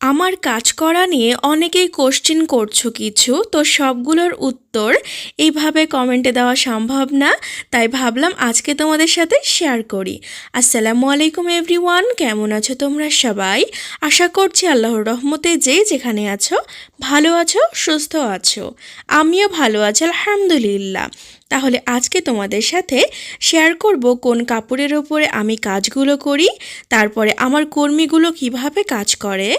আমার কাজ করা নিয়ে অনেকেই কোশ্চেন করছ কিছু, তো সবগুলোর উত্তর এইভাবে কমেন্টে দেওয়া সম্ভব না, তাই ভাবলাম আজকে তোমাদের সাথে শেয়ার করি। আসসালামু আলাইকুম এভরিওয়ান কেমন আছো তোমরা সবাই? আশা করছি আল্লাহর রহমতে যে যেখানে আছো, ভালো আছো, সুস্থ আছো। আমিও ভালো আছি, আলহামদুলিল্লাহ। তাহলে আজকে তোমাদের সাথে শেয়ার করব কোন কাপড়ের ওপরে আমি কাজগুলো করি, তারপরে আমার কর্মীগুলো কীভাবে কাজ করে,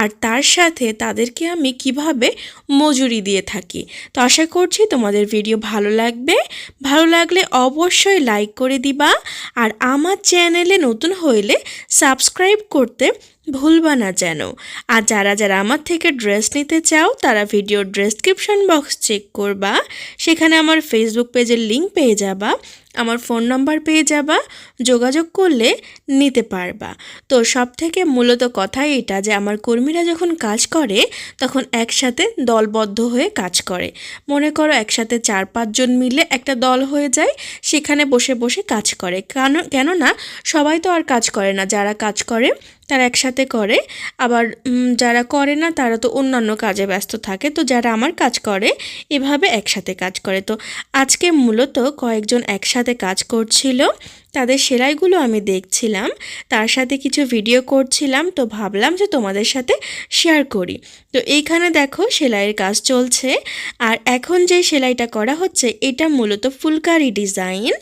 আর তার সাথে তাদেরকে আমি কীভাবে মজুরি দিয়ে থাকি। তো আশা করছি তোমাদের ভিডিও ভালো লাগবে। ভালো লাগলে অবশ্যই লাইক করে দিবা, আর আমার চ্যানেলে নতুন হইলে সাবস্ক্রাইব করতে ভুলবা না যেন। আর যারা যারা আমার থেকে ড্রেস নিতে চাও, তারা ভিডিও ডেসক্রিপশন বক্স চেক করবা। সেখানে আমার ফেসবুক পেজের লিঙ্ক পেয়ে যাবা। আমার ফোন নাম্বার পেয়ে যাবা, যোগাযোগ করলে নিতে পারবা। তো সব থেকে মূলত কথা এটা যে আমার কর্মীরা যখন কাজ করে, তখন একসাথে দলবদ্ধ হয়ে কাজ করে। মনে করো একসাথে চার পাঁচজন মিলে একটা দল হয়ে যায়, সেখানে বসে বসে কাজ করে। কেন, কেননা সবাই তো আর কাজ করে না। যারা কাজ করে, তারা একসাথে করে। আবার যারা করে না, তারা তো অন্যান্য কাজে ব্যস্ত থাকে। তো যারা আমার কাজ করে, এভাবে একসাথে কাজ করে। তো আজকে মূলত কয়েকজন একসাথে কাজ করছিল, তাদের সেলাইগুলো আমি দেখছিলাম, তার সাথে কিছু ভিডিও করছিলাম, তো ভাবলাম যে তোমাদের সাথে শেয়ার করি। তো এইখানে দেখো সেলাইয়ের কাজ চলছে, আর এখন যে সেলাইটা করা হচ্ছে, এটা মূলত ফুলকারি ডিজাইন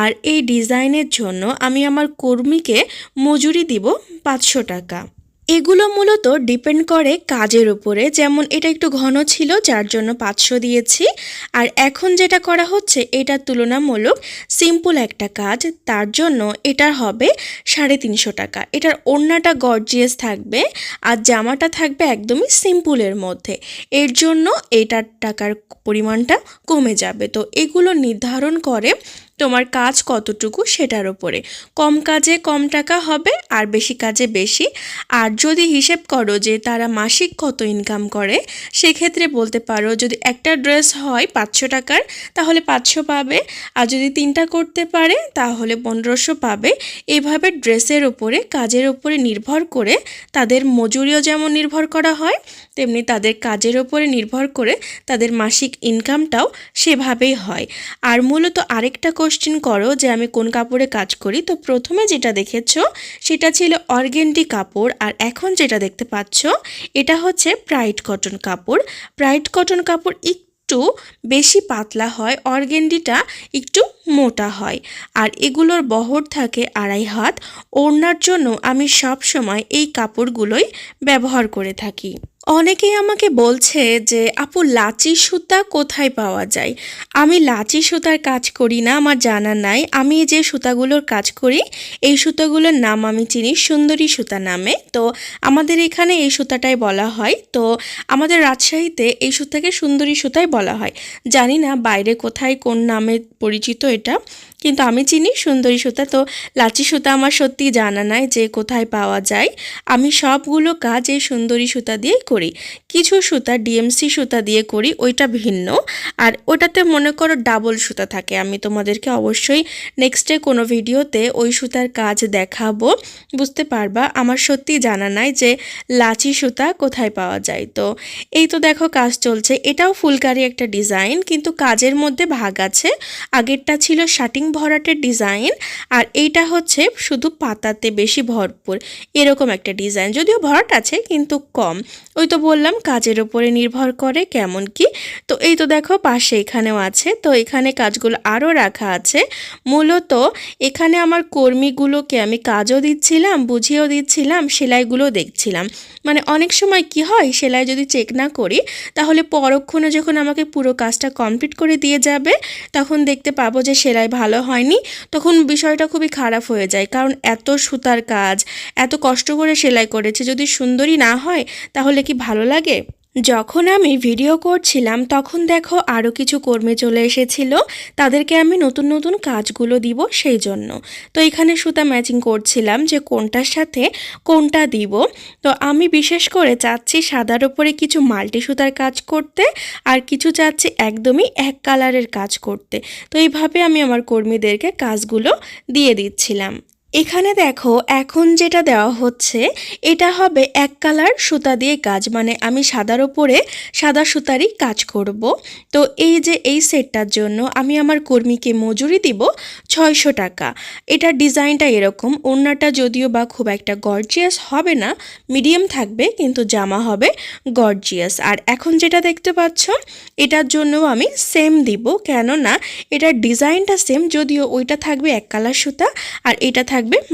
আর এই ডিজাইনের জন্য আমি আমার কর্মীকে মজুরি দিব পাঁচশো টাকা। এগুলো মূলত ডিপেন্ড করে কাজের উপরে। যেমন এটা একটু ঘন ছিল, যার জন্য পাঁচশো দিয়েছি। আর এখন যেটা করা হচ্ছে, এটা তুলনামূলক সিম্পল একটা কাজ। তার জন্য এটার হবে সাড়ে তিনশো টাকা। এটার ওড়নাটা গর্জিয়াস থাকবে আর জামাটা থাকবে একদমই সিম্পলের মধ্যে। এর জন্য এটার টাকার পরিমাণটা কমে যাবে। তো এগুলো নির্ধারণ করে তোমার কাজ কতটুকু সেটার ওপরে কম কাজে কম টাকা হবে, আর বেশি কাজে বেশি। আর যদি হিসেব করো যে তারা মাসিক কত ইনকাম করে, সেক্ষেত্রে বলতে পারো যদি একটা ড্রেস হয় পাঁচশো টাকার, তাহলে পাঁচশো পাবে। আর যদি তিনটা করতে পারে, তাহলে পনেরোশো পাবে। এভাবে ড্রেসের ওপরে কাজের উপরে নির্ভর করে তাদের মজুরিও যেমন নির্ভর করা হয়, তেমনি তাদের কাজের ওপরে নির্ভর করে তাদের মাসিক ইনকামটাও সেভাবেই হয়। আর মূলত আরেকটা কোশ্চেন করো যে আমি কোন কাপড়ে কাজ করি। তো প্রথমে যেটা দেখেছ, সেটা ছিল অর্গেন্ডি কাপড়। আর এখন যেটা দেখতে পাচ্ছ, এটা হচ্ছে ব্রাইট কটন কাপড়। ব্রাইট কটন কাপড় একটু বেশি পাতলা হয়, অর্গেন্ডিটা একটু মোটা হয়। আর এগুলোর বহর থাকে আড়াই হাত। ওড়নার জন্য আমি সব সময় এই কাপড়গুলোই ব্যবহার করে থাকি। অনেকেই আমাকে বলছে যে, আপু, লাচি সুতা কোথায় পাওয়া যায়? আমি লাচি সুতার কাজ করি না, আমার জানা নাই। আমি যে সুতাগুলোর কাজ করি, এই সুতাগুলোর নাম আমি চিনি সুন্দরী সুতা নামে। তো আমাদের এখানে এই সুতাটাই বলা হয়। তো আমাদের রাজশাহীতে এই সুতাকে সুন্দরী সুতাই বলা হয়। জানি না বাইরে কোথায় কোন নামে পরিচিত এটা। কিন্তু আমি চিনি সুন্দরী সুতা, তো লাচি সুতা আমার সত্যি জানা নাই যে কোথায় পাওয়া যায়। আমি সবগুলো কাজ এই সুন্দরী সুতা দিয়েই করি। কিছু সুতা ডিএমসি সুতা দিয়ে করি, ওইটা ভিন্ন। আর ওটাতে মনে করো ডাবল সুতা থাকে। আমি তোমাদেরকে অবশ্যই নেক্সটে কোনো ভিডিওতে ওই সুতার কাজ দেখাবো। বুঝতে পারবা? আমার সত্যি জানা নাই যে লাচি সুতা কোথায় পাওয়া যায়। তো এই তো দেখো কাজ চলছে। এটাও ফুলকারি একটা ডিজাইন, কিন্তু কাজের মধ্যে ভাগ আছে। আগেরটা ছিল শাটিং ভরাটের ডিজাইন, আর এইটা হচ্ছে শুধু পাতাতে বেশি ভরপুর। এরকম একটা ডিজাইন। যদিও ভরাট আছে, কিন্তু কম। ওই তো বললাম, কাজের ওপরে নির্ভর করে কেমন কি। তো এই তো দেখো, পাশে এখানেও আছে। তো এখানে কাজগুলো আরও রাখা আছে। মূলত এখানে আমার কর্মীগুলোকে আমি কাজও দিচ্ছিলাম, বুঝিয়েও দিচ্ছিলাম সেলাইগুলো দেখছিলাম। মানে অনেক সময় কি হয়, সেলাই যদি চেক না করি, তাহলে পরক্ষণে যখন আমাকে পুরো কাজটা কমপ্লিট করে দিয়ে যাবে, তখন দেখতে পাবো যে সেলাই ভালো হয়নি, তখন বিষয়টা খুবই খারাপ হয়ে যায়। কারণ এত সুতার কাজ, এত কষ্ট করে সেলাই করেছে, যদি সুন্দরী না হয়, তাহলে কি ভালো লাগে? যখন আমি ভিডিও করছিলাম, তখন দেখো আরও কিছু কর্মী চলে এসেছিল। তাদেরকে আমি নতুন নতুন কাজগুলো দিব সেই জন্য। তো এখানে সুতা ম্যাচিং করছিলাম যে কোনটার সাথে কোনটা দিব। তো আমি বিশেষ করে চাচ্ছি সাদার ওপরে কিছু মাল্টি সুতার কাজ করতে আর কিছু চাচ্ছি একদমই এক কালারের কাজ করতে। তো এইভাবে আমি আমার কর্মীদেরকে কাজগুলো দিয়ে দিচ্ছিলাম। এখানে দেখো, এখন যেটা দেওয়া হচ্ছে, এটা হবে এক কালার সুতা দিয়ে কাজ। মানে আমি সাদার ওপরে সাদা সুতারই কাজ করব। তো এই যে এই সেটটার জন্য আমি আমার কর্মীকে মজুরি দিব ছয়শো টাকা। এটার ডিজাইনটা এরকম। ওড়নাটা যদিও বা খুব একটা গর্জিয়াস হবে না মিডিয়াম থাকবে, কিন্তু জামা হবে গর্জিয়াস আর এখন যেটা দেখতে পাচ্ছ, এটার জন্যও আমি সেম দিব। কেননা এটার ডিজাইনটা সেম যদিও ওইটা থাকবে এক কালার সুতা, আর এটা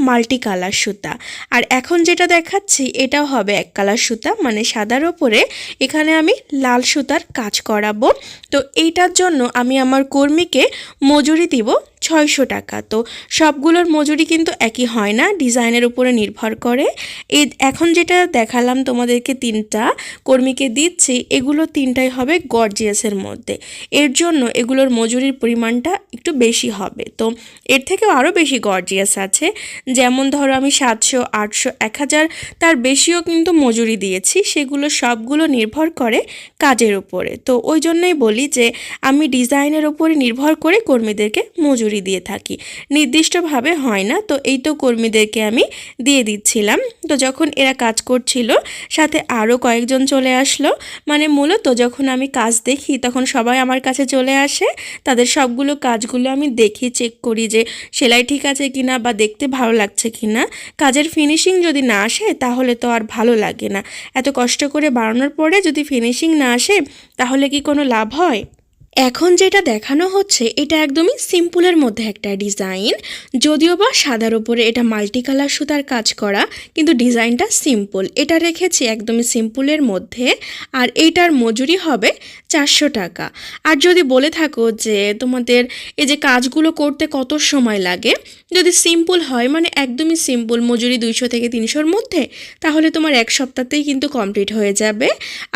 মাল্টি কালার সুতা। আর এখন যেটা দেখাচ্ছি, এটাও হবে এক কালার সুতা মানে সাদার ওপরে। এখানে আমি লাল সুতার কাজ করাবো। তো এইটার জন্য আমি আমার কর্মীকে মজুরি দিব ছয়শো টাকা। তো সবগুলোর মজুরি কিন্তু একই হয় না, ডিজাইনের উপরে নির্ভর করে। এই এখন যেটা দেখালাম তোমাদেরকে তিনটা কর্মীকে দিচ্ছি, এগুলো তিনটাই হবে গর্জিয়াসের মধ্যে। এর জন্য এগুলোর মজুরির পরিমাণটা একটু বেশি হবে। তো এর থেকেও আরও বেশি গর্জিয়াস আছে। যেমন ধরো আমি সাতশো, আটশো, এক হাজার, তার বেশিও কিন্তু মজুরি দিয়েছি। সেগুলো সবগুলো নির্ভর করে কাজের উপরে। তো ওই জন্যই বলি যে, আমি ডিজাইনের উপরে নির্ভর করে কর্মীদেরকে মজুরি দিয়ে থাকি। নির্দিষ্টভাবে হয় না, তো এই তো কর্মীদেরকে আমি দিয়ে দিচ্ছিলাম। তো যখন এরা কাজ করছিল, সাথে আরও কয়েকজন চলে আসলো। মানে মূলত যখন আমি কাজ দেখি, তখন সবাই আমার কাছে চলে আসে। তাদের সবগুলো কাজগুলো আমি দেখি চেক করি যে সেলাই ঠিক আছে কিনা বা দেখতে ভালো লাগছে কিনা। কাজের ফিনিশিং যদি না আসে, তাহলে তো আর ভালো লাগে না। এত কষ্ট করে বানানোর পরে যদি ফিনিশিং না আসে, তাহলে কি কোনো লাভ হয়? এখন যেটা দেখানো হচ্ছে, এটা একদমই সিম্পলের মধ্যে একটা ডিজাইন। যদিও বা সাদার উপরে এটা মাল্টি কালার সুতার কাজ করা, কিন্তু ডিজাইনটা সিম্পল। এটা রেখেছি একদমই সিম্পলের মধ্যে, আর এইটার মজুরি হবে চারশো টাকা। আর যদি বলে থাকো যে তোমাদের এই যে কাজগুলো করতে কত সময় লাগে, যদি সিম্পল হয় মানে একদমই সিম্পল মজুরি দুইশো থেকে তিনশোর মধ্যে, তাহলে তোমার এক সপ্তাহতেই কিন্তু কমপ্লিট হয়ে যাবে।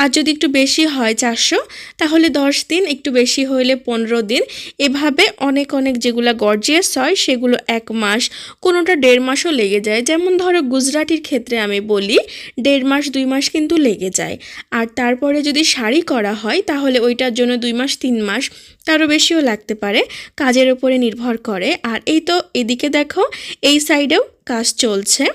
আর যদি একটু বেশি হয় চারশো, তাহলে দশ দিন একটু বেশি হইলে পনেরো দিন। এভাবে অনেক অনেক যেগুলো গর্জিয়াস হয়, সেগুলো এক মাস, কোনোটা দেড় মাসও লেগে যায়। যেমন ধরো গুজরাটির ক্ষেত্রে আমি বলি, দেড় মাস, দুই মাস কিন্তু লেগে যায়। আর তারপরে যদি শাড়ি করা হয়, তাহলে ওইটার জন্য দুই মাস, তিন মাস, তারও বেশিও লাগতে পারে। কাজের উপরে নির্ভর করে। আর এই তো এদিকে দেখো, এই সাইডেও কাজ চলছে।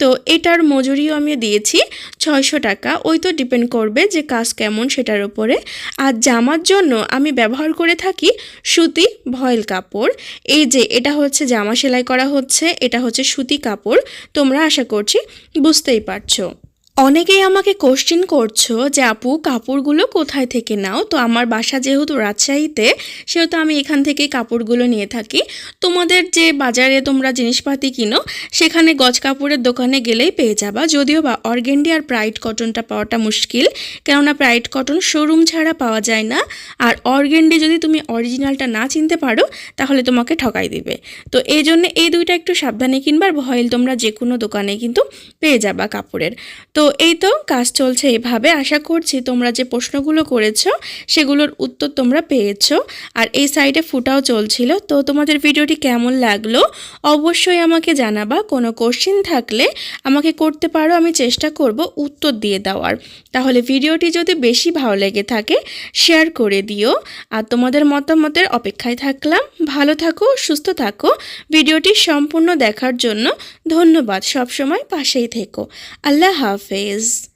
তো এটার মজুরিও আমি দিয়েছি ছয়শো টাকা। ওই তো ডিপেন্ড করবে যে কাজ কেমন সেটার উপরে আর জামার জন্য আমি ব্যবহার করে থাকি সুতি ভয়েল কাপড়। এই যে এটা হচ্ছে জামা সেলাই করা হচ্ছে, এটা হচ্ছে সুতি কাপড়। তোমরা আশা করছি বুঝতেই পারছ। অনেকেই আমাকে কোশ্চিন করছ যে, আপু, কাপড়গুলো কোথায় থেকে নাও? তো আমার বাসা যেহেতু রাজশাহীতে, সেহেতু আমি এখান থেকেই কাপড়গুলো নিয়ে থাকি। তোমাদের যে বাজারে তোমরা জিনিসপাতি কিনো, সেখানে গজ কাপড়ের দোকানে গেলেই পেয়ে যাবা। যদিও বা অর্গেন্ডি আর প্রাইড কটনটা পাওয়াটা মুশকিল, কেননা প্রাইড কটন শোরুম ছাড়া পাওয়া যায় না। আর অর্গেন্ডি যদি তুমি অরিজিনালটা না চিনতে পারো, তাহলে তোমাকে ঠকাই দিবে। তো এই জন্য এই দুইটা একটু সাবধানে কিনবার ভয়েল তোমরা যে কোনো দোকানে কিন্তু পেয়ে যাবা কাপড়ের। তো এই তো কাজ চলছে এভাবে। আশা করছি তোমরা যে প্রশ্নগুলো করেছ, সেগুলোর উত্তর তোমরা পেয়েছ। আর এই সাইডে ফুটাও চলছিল। তো তোমাদের ভিডিওটি কেমন লাগল অবশ্যই আমাকে জানাবা। কোনো কোশ্চিন থাকলে আমাকে করতে পারো, আমি চেষ্টা করব উত্তর দিয়ে দেওয়ার। তাহলে ভিডিওটি যদি বেশি ভালো লেগে থাকে শেয়ার করে দিও। আর তোমাদের মতামতের অপেক্ষায় থাকলাম। ভালো থাকো, সুস্থ থাকো। ভিডিওটি সম্পূর্ণ দেখার জন্য ধন্যবাদ। সবসময় পাশেই থেকো। আল্লাহ হাফেজ। phase